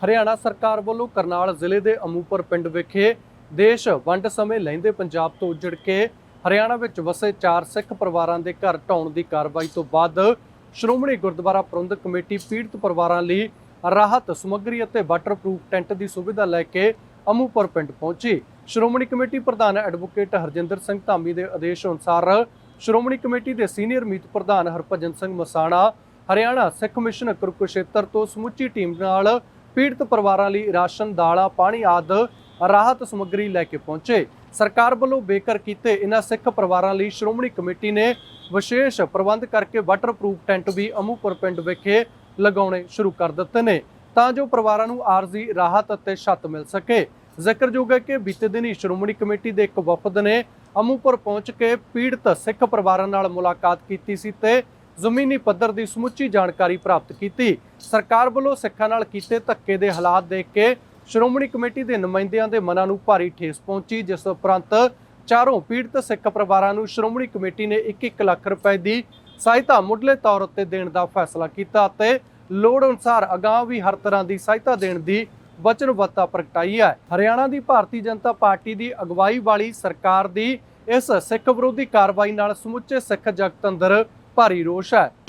ਹਰਿਆਣਾ ਸਰਕਾਰ ਵੱਲੋਂ ਕਰਨਾਲ ਜ਼ਿਲ੍ਹੇ ਦੇ ਅਮੂਪੁਰ ਪਿੰਡ ਵਿਖੇ ਦੇਸ਼ ਵੰਡ ਸਮੇਂ ਲਹਿੰਦੇ ਪੰਜਾਬ ਤੋਂ ਉੱਜੜ ਕੇ ਹਰਿਆਣਾ ਵਿੱਚ ਵਸੇ ਚਾਰ ਸਿੱਖ ਪਰਿਵਾਰਾਂ ਦੇ ਘਰ ਢਾਉਣ ਦੀ ਕਾਰਵਾਈ ਤੋਂ ਬਾਅਦ ਸ਼੍ਰੋਮਣੀ ਗੁਰਦੁਆਰਾ ਪ੍ਰਬੰਧਕ ਕਮੇਟੀ ਪੀੜਤ ਪਰਿਵਾਰਾਂ ਲਈ ਰਾਹਤ ਸਮੱਗਰੀ ਅਤੇ ਵਾਟਰਪ੍ਰੂਫ ਟੈਂਟ ਦੀ ਸੁਵਿਧਾ ਲੈ ਕੇ ਅਮੂਪੁਰ ਪਿੰਡ ਪਹੁੰਚੀ। ਸ਼੍ਰੋਮਣੀ ਕਮੇਟੀ ਪ੍ਰਧਾਨ ਐਡਵੋਕੇਟ ਹਰਜਿੰਦਰ ਸਿੰਘ ਧਾਮੀ ਦੇ ਆਦੇਸ਼ ਅਨੁਸਾਰ ਸ਼੍ਰੋਮਣੀ ਕਮੇਟੀ ਦੇ ਸੀਨੀਅਰ ਮੀਤ ਪ੍ਰਧਾਨ ਹਰਭਜਨ ਸਿੰਘ ਮਸਾਣਾ, ਹਰਿਆਣਾ ਸਿੱਖ ਮਿਸ਼ਨ ਕੁਰੂਕਸ਼ੇਤਰ ਤੋਂ ਸਮੁੱਚੀ ਟੀਮ ਨਾਲ ਪੀੜਤ ਪਰਿਵਾਰਾਂ ਲਈ ਰਾਸ਼ਨ, ਦਾਲਾਂ, ਪਾਣੀ ਆਦਿ ਰਾਹਤ ਸਮੱਗਰੀ ਲੈ ਕੇ ਪਹੁੰਚੇ। ਸਰਕਾਰ ਵੱਲੋਂ ਬੇਕਰ ਕੀਤੇ ਇਨ੍ਹਾਂ ਸਿੱਖ ਪਰਿਵਾਰਾਂ ਲਈ ਸ਼੍ਰੋਮਣੀ ਕਮੇਟੀ ਨੇ ਵਿਸ਼ੇਸ਼ ਪ੍ਰਬੰਧ ਕਰਕੇ ਵਾਟਰਪ੍ਰੂਫ ਟੈਂਟ ਵੀ ਅਮੂਪੁਰ ਪਿੰਡ ਵਿਖੇ ਲਗਾਉਣੇ ਸ਼ੁਰੂ ਕਰ ਦਿੱਤੇ ਨੇ, ਤਾਂ ਜੋ ਪਰਿਵਾਰਾਂ ਨੂੰ ਆਰਜ਼ੀ, ਰਾਹਤ ਅਤੇ ਛੱਤ ਮਿਲ ਸਕੇ। ਜ਼ਿਕਰਯੋਗ ਹੈ ਕਿ ਬੀਤੇ ਦਿਨੀ ਸ਼੍ਰੋਮਣੀ ਕਮੇਟੀ ਦੇ ਇੱਕ ਵਫਦ ਨੇ ਅਮੂਪੁਰ ਪਹੁੰਚ ਕੇ ਪੀੜਤ ਸਿੱਖ ਪਰਿਵਾਰਾਂ ਨਾਲ ਮੁਲਾਕਾਤ ਕੀਤੀ ਸੀ ਤੇ ਜ਼ਮੀਨੀ ਪੱਧਰ ਦੀ ਸਮੁੱਚੀ ਜਾਣਕਾਰੀ ਪ੍ਰਾਪਤ ਕੀਤੀ। ਸਰਕਾਰ ਵੱਲੋਂ ਸਿੱਖਾਂ ਨਾਲ ਕੀਤੇ ਧੱਕੇ ਦੇ ਹਾਲਾਤ ਦੇਖ ਕੇ ਸ਼੍ਰੋਮਣੀ ਕਮੇਟੀ ਦੇ ਨੁਮਾਇੰਦਿਆਂ ਦੇ ਮਨਾਂ ਨੂੰ ਭਾਰੀ ਠੇਸ ਪਹੁੰਚੀ, ਜਿਸ ਉਪਰੰਤ ਚਾਰੋਂ ਪੀੜਤ ਸਿੱਖ ਪਰਿਵਾਰਾਂ ਨੂੰ ਸ਼੍ਰੋਮਣੀ ਕਮੇਟੀ ਨੇ 1-1 ਲੱਖ ਰੁਪਏ ਦੀ ਸਹਾਇਤਾ ਮੁੱਢਲੇ ਤੌਰ ਉੱਤੇ ਦੇਣ ਦਾ ਫੈਸਲਾ ਕੀਤਾ ਅਤੇ ਲੋੜ ਅਨੁਸਾਰ ਅਗਾਂਹ ਵੀ ਹਰ ਤਰ੍ਹਾਂ ਦੀ ਸਹਾਇਤਾ ਦੇਣ ਦੀ ਵਚਨਬੱਧਤਾ ਪ੍ਰਗਟਾਈ ਹੈ। ਹਰਿਆਣਾ ਦੀ ਭਾਰਤੀ ਜਨਤਾ ਪਾਰਟੀ ਦੀ ਅਗਵਾਈ ਵਾਲੀ ਸਰਕਾਰ ਦੀ ਇਸ ਸਿੱਖ ਵਿਰੋਧੀ ਕਾਰਵਾਈ ਨਾਲ ਸਮੁੱਚੇ ਸਿੱਖ ਜਗਤ ਅੰਦਰ ਭਾਰੀ ਰੋਸ਼ ਹੈ